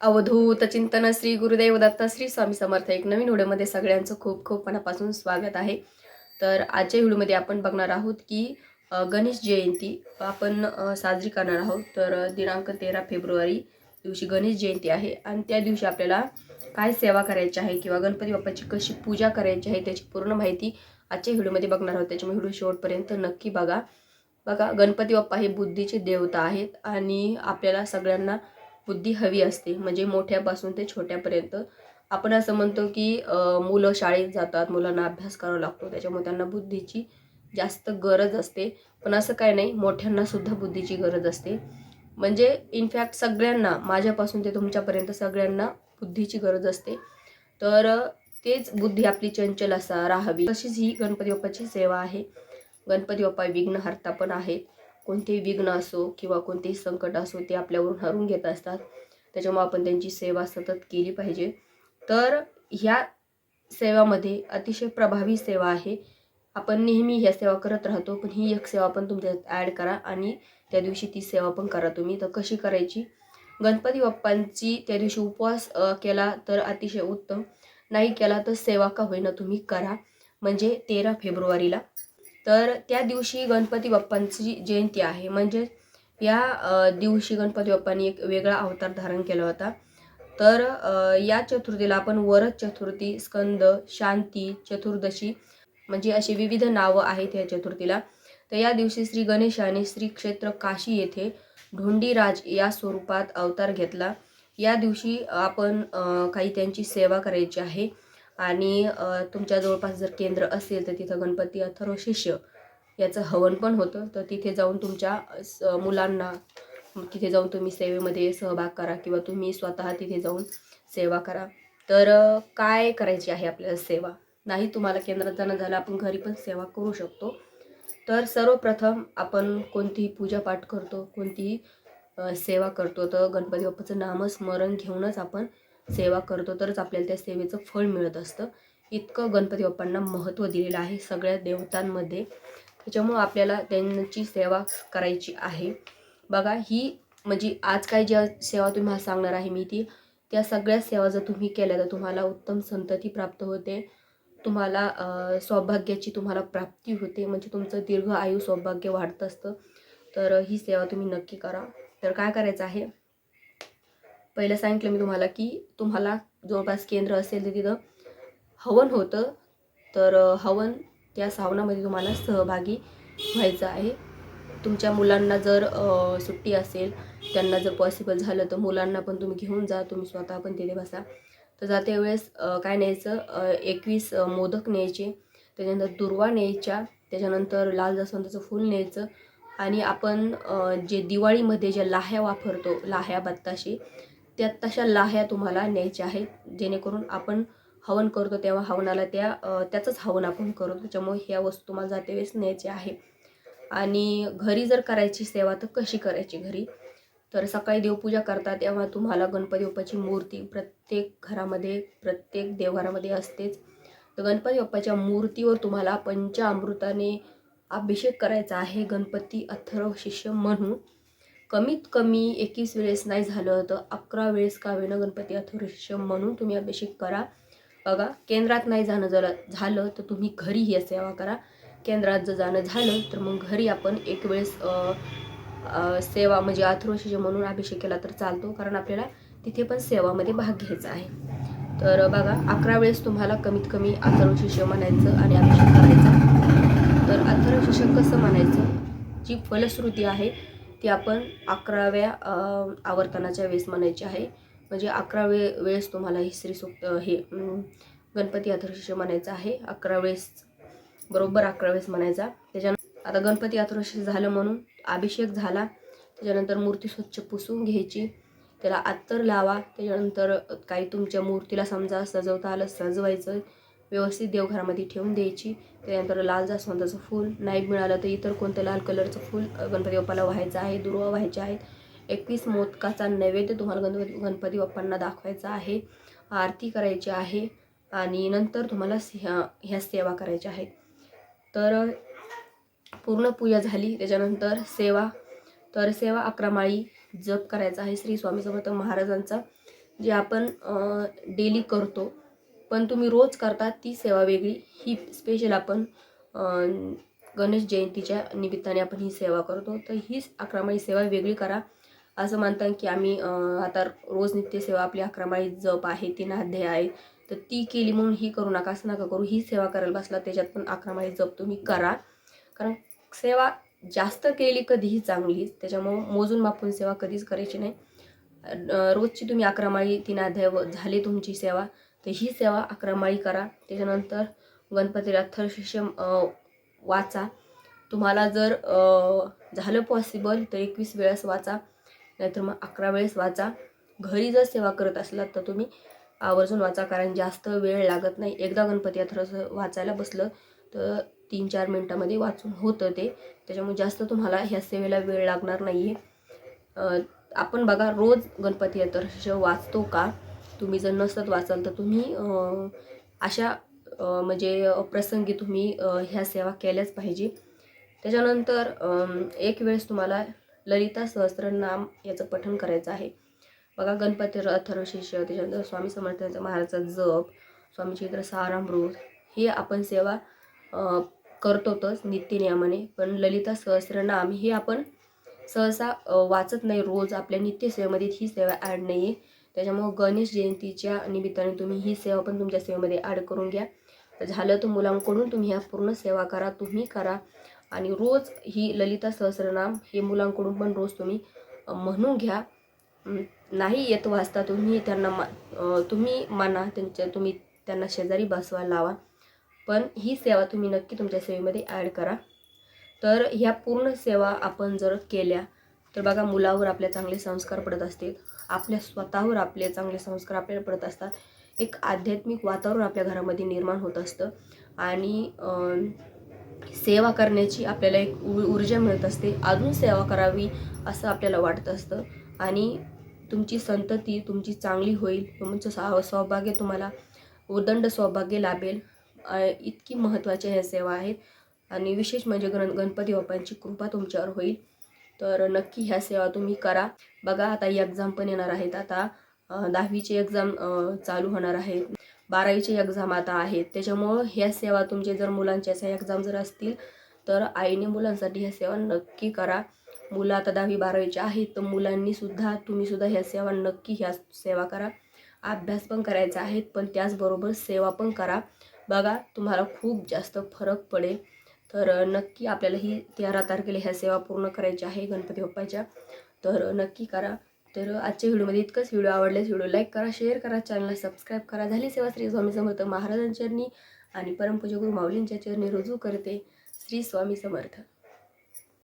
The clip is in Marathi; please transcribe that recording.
अवधूत चिंतन श्री गुरुदेव दत्त श्री स्वामी समर्थ. एक नवीन व्हिडिओमध्ये सगळ्यांचं खूप खूप मनापासून स्वागत आहे. तर आजच्या व्हिडिओमध्ये आपण बघणार आहोत की गणेश जयंती आपण साजरी करणार आहोत. तर दिनांक तेरा फेब्रुवारी दिवशी गणेश जयंती आहे आणि त्या दिवशी आपल्याला काय सेवा करायची आहे किंवा गणपती बाप्पाची कशी पूजा करायची आहे त्याची पूर्ण माहिती आजच्या व्हिडिओमध्ये बघणार आहोत. त्याच्यामुळे व्हिडिओ शेवटपर्यंत नक्की बघा. बघा गणपती बाप्पा हे बुद्धीचे देवता आहेत आणि आपल्याला सगळ्यांना बुद्धी हवी असते. म्हणजे मोठ्यापासून ते छोट्यापर्यंत. आपण असं म्हणतो की मुलं शाळेत जातात मुलांना अभ्यास करावा लागतो. त्याच्यामुळे त्यांना बुद्धीची जास्त गरज असते. पण असं काय नाही मोठ्यांना सुद्धा बुद्धीची गरज असते. म्हणजे इनफॅक्ट सगळ्यांना माझ्यापासून ते तुमच्यापर्यंत सगळ्यांना बुद्धीची गरज असते. तर तेच बुद्धी आपली चंचल असा राहावी. तशीच ही गणपती बाप्पाची सेवा आहे. गणपती बाप्पा विघ्नहर्ता पण आहेत. कोणतेही विघ्न असो किंवा कोणतेही संकट असो ते आपल्यावरून हरून घेत असतात. त्याच्यामुळे आपण त्यांची सेवा सतत केली पाहिजे. तर ह्या सेवामध्ये अतिशय प्रभावी सेवा आहे. आपण नेहमी ह्या सेवा करत राहतो पण ही एक सेवा पण तुमच्या ॲड करा आणि त्या दिवशी ती सेवा पण करा तुम्ही. तर कशी करायची? गणपती बाप्पांची त्या दिवशी उपवास केला तर अतिशय उत्तम. नाही केला तर सेवा का होईना तुम्ही करा. म्हणजे तेरा फेब्रुवारीला. तर त्या दिवशी गणपती बाप्पांची जयंती आहे. म्हणजे या दिवशी गणपती बाप्पांनी एक वेगळा अवतार धारण केला होता. तर या चतुर्थीला आपण वरद चतुर्थी स्कंद शांती चतुर्दशी म्हणजे अशी विविध नावं आहेत या चतुर्थीला. तर या दिवशी श्री गणेशाने श्री क्षेत्र काशी येथे ढोंडीराज या स्वरूपात अवतार घेतला. या दिवशी आपण काही त्यांची सेवा करायची आहे. आणि तुमच्या जवळपास जर केंद्र असेल तर तिथं गणपती अथर्व शिष्य याचं हवन पण होतं. तर तिथे जाऊन तुमच्या स- मुलांना तिथे जाऊन तुम्ही सेवेमध्ये सहभाग करा किंवा तुम्ही स्वतः तिथे जाऊन सेवा करा. तर काय करायची आहे आपल्याला सेवा? नाही तुम्हाला केंद्रात जाणं झालं आपण घरी पण सेवा करू शकतो. तर सर्वप्रथम आपण कोणतीही पूजापाठ करतो कोणतीही सेवा करतो? तर गणपती बाप्पाचं नामस्मरण घेऊनच आपण सेवा करतो तरच आपल्याला त्या सेवेचं फळ मिळत असतं. इतकं गणपती बाप्पांना महत्त्व दिलेलं आहे सगळ्या देवतांमध्ये. त्याच्यामुळं आपल्याला त्यांची सेवा करायची आहे. बघा ही म्हणजे आज काय ज्या सेवा तुम्हाला सांगणार आहे मी ती त्या सगळ्या सेवा जर तुम्ही केल्या तर तुम्हाला उत्तम संतती प्राप्त होते. तुम्हाला सौभाग्याची तुम्हाला प्राप्ती होते. म्हणजे तुमचं दीर्घ आयु सौभाग्य वाढत असतं. तर ही सेवा तुम्ही नक्की करा. तर काय करायचं आहे? पहिलं सांगितलं मी तुम्हाला की तुम्हाला जवळपास केंद्र असेल तर तिथं हवन होतं तर हवन त्या सावनामध्ये तुम्हाला सहभागी व्हायचं आहे. तुमच्या मुलांना जर सुट्टी असेल त्यांना जर पॉसिबल झालं तर मुलांना पण तुम्ही घेऊन जा तुम्ही स्वतः पण तिथे बसा. तर जाते वेळेस काय न्यायचं? एकवीस मोदक न्यायचे त्याच्यानंतर दुर्वा न्यायच्या त्याच्यानंतर लाल जास्वंदाचं फूल न्यायचं आणि आपण जे दिवाळीमध्ये ज्या लाह्या वापरतो लाह्या बत्ताशी त्या तशा लाह्या तुम्हाला न्यायच्या आहेत. जेणेकरून आपण हवन करतो तेव्हा हवनाला त्या त्याचंच हवन आपण करतो. त्याच्यामुळे ह्या वस्तू तुम्हाला जाते वेळेस न्यायच्या आहे आणि घरी जर करायची सेवा तर कशी करायची घरी? तर सकाळी देवपूजा करता तेव्हा तुम्हाला गणपती बाप्पाची मूर्ती प्रत्येक घरामध्ये प्रत्येक देवघरामध्ये असतेच. तर गणपती बाप्पाच्या मूर्तीवर तुम्हाला पंचामृताने अभिषेक करायचा आहे. गणपती अथर्व शिष्य म्हणून. कमीत कमी एकवीस वेळेस नाही झालं तर अकरा वेळेस का वेळेनं गणपती अथर्व म्हणून तुम्ही अभिषेक करा. बघा केंद्रात नाही जाणं झालं झालं तर तुम्ही घरी ही सेवा करा. केंद्रात जर जाणं झालं तर मग घरी आपण एक वेळेस सेवा म्हणजे अथर्वशीज म्हणून अभिषेक केला तर चालतो कारण आपल्याला तिथे पण सेवामध्ये भाग घ्यायचा आहे. तर बघा अकरा वेळेस तुम्हाला कमीत कमी अथर्वशिष्य म्हणायचं आणि अभिषेक करायचा. तर अथर्वशिष्य कसं म्हणायचं? जी फलश्रुती आहे ती आपण अकराव्या आवर्तनाच्या वेळेस म्हणायची आहे. म्हणजे अकरा वे वेळेस तुम्हाला ही श्री हे गणपती अथर्वशिष्य म्हणायचं आहे. अकरा वेळेस बरोबर अकरा वेळेस म्हणायचा. त्याच्यानंतर आता गणपती अथर्वशीष झालं म्हणून अभिषेक झाला. त्याच्यानंतर मूर्ती स्वच्छ पुसून घ्यायची. त्याला अत्तर लावा. त्याच्यानंतर काही तुमच्या मूर्तीला समजा सजवता आलं सजवायचं. व्यवस्थित देवघरामध्ये ठेवून द्यायची. त्यानंतर लाल जास्वंदाचं फूल नाही मिळालं तर इतर कोणतं लाल कलरचं फूल गणपती बाप्पाला व्हायचं आहे दुर्वा व्हायचे आहेत. एकवीस मोदकाचा नैवेद्य तुम्हाला गणपती गणपती बाप्पांना दाखवायचा आहे. आरती करायची आहे आणि नंतर तुम्हाला ह्या ह्या सेवा करायच्या आहेत. तर पूर्ण पूजा झाली. त्याच्यानंतर सेवा तर सेवा अकरा माळी जप करायचा आहे श्री स्वामी समर्थ महाराजांचा जे आपण डेली करतो. पण तुम्ही रोज करता ती सेवा वेगळी. ही स्पेशल आपण गणेश जयंतीच्या निमित्ताने आपण ही सेवा करतो. तर ही अकरामाळी सेवा वेगळी करा. असं म्हणतात की आम्ही आता रोज नित्य सेवा आपली अकरामाळी जप आहे तीन अध्याय आहे. तर ती केली म्हणून ही करू नका असं नका करू. ही सेवा करायला बसला त्याच्यात पण अकरामाळी जप तुम्ही करा. कारण सेवा जास्त केली कधीही चांगलीच त्याच्यामुळं मोजून मापून सेवा कधीच करायची नाही. रोजची तुम्ही अकरामाळी तीन अध्याय व- झाली तुमची सेवा. तर ही सेवा अकरा माळी करा. त्याच्यानंतर गणपतीला थरशिष्य वाचा. तुम्हाला जर झालं पॉसिबल तर एकवीस वेळेस वाचा. नाहीतर मग अकरा वेळेस वाचा. घरी जर सेवा करत असलात तर तुम्ही आवर्जून वाचा कारण जास्त वेळ लागत नाही. एकदा गणपती अथरस वाचायला बसलं तर तीन चार मिनटामध्ये वाचून होतं ते. त्याच्यामुळे जास्त तुम्हाला ह्या सेवेला वेळ लागणार नाही आहे आपण बघा रोज गणपती अथर्ष वाचतो का? तुम्ही जर नसत वाचाल तर तुम्ही अशा म्हणजे प्रसंगी तुम्ही ह्या सेवा केल्याच पाहिजे. त्याच्यानंतर एक वेळेस तुम्हाला ललिता सहस्त्रनाम याचं पठण करायचं आहे. बघा गणपती अथर्वशिष्य त्याच्यानंतर स्वामी समर्थांचा महाराजचा जप स्वामी चित्र सारामृत हे आपण सेवा करतोतच नित्यनियमाने. पण ललिता सहस्रनाम हे आपण सहसा वाचत नाही रोज. आपल्या नित्यसेवेमध्ये ही सेवा ॲड नाही आहे त्याच्यामुळं गणेश जयंतीच्या निमित्ताने तुम्ही ही सेवा पण तुमच्या सेवेमध्ये ॲड करून घ्या. झालं तर मुलांकडून तुम्ही ह्या पूर्ण सेवा करा तुम्ही करा. आणि रोज ही ललिता सहस्रनाम हे मुलांकडून पण रोज तुम्ही म्हणून घ्या. नाही येत वाचता तुम्ही त्यांना मा तुम्ही माना त्यांच्या तुम्ही त्यांना शेजारी बसवायला लावा. पण ही सेवा तुम्ही नक्की तुमच्या सेवेमध्ये ॲड करा. तर ह्या पूर्ण सेवा आपण जर केल्या तर बघा मुलावर आपल्या चांगले संस्कार पडत असतील आपल्या स्वतःवर आपले चांगले संस्कार आपल्याला पडत असतात एक आध्यात्मिक वातावरण आपल्या घरामध्ये निर्माण होत असतं आणि सेवा करण्याची आपल्याला एक ऊर्जा मिळत असते. अजून सेवा करावी असं आपल्याला वाटत असतं आणि तुमची संतती तुमची चांगली होईल तुमचं सौ सौभाग्य तुम्हाला उदंड सौभाग्य लाभेल. इतकी महत्त्वाच्या ह्या सेवा आहेत आणि विशेष म्हणजे गण गणपती बाप्पांची कृपा तुमच्यावर होईल. तर नक्की ह्या सेवा तुम्ही करा. बघा आता एक्झाम पण येणार आहेत. आता दहावीची दहावीचे एक्झाम चालू होणार आहेत बारावीचे एक्झाम आता आहेत. त्याच्यामुळं ह्या सेवा तुमचे जर मुलांच्या अशा एक्झाम जर असतील तर आईने मुलांसाठी ह्या सेवा नक्की करा. मुलं आता दहावी बारावीचे आहेत तर मुलांनीसुद्धा तुम्हीसुद्धा ह्या सेवा नक्की ह्या सेवा करा. अभ्यास पण करायचा आहे पण त्याचबरोबर सेवा पण करा. बघा तुम्हाला खूप जास्त फरक पडेल. तर नक्की आपल्याला ही तेरा तारखेला ह्या सेवा पूर्ण करायच्या आहे गणपती बाप्पाच्या. तर नक्की करा. तर आजच्या व्हिडिओमध्ये इतकंच. व्हिडिओ आवडल्यास व्हिडिओ लाईक करा शेअर करा चॅनलला सबस्क्राईब करा. झाली सेवा श्री स्वामी समर्थ महाराजांच्या चरणी आणि परमपूज्य गुरु माऊलींच्या चरणी रुजू करते. श्री स्वामी समर्थ.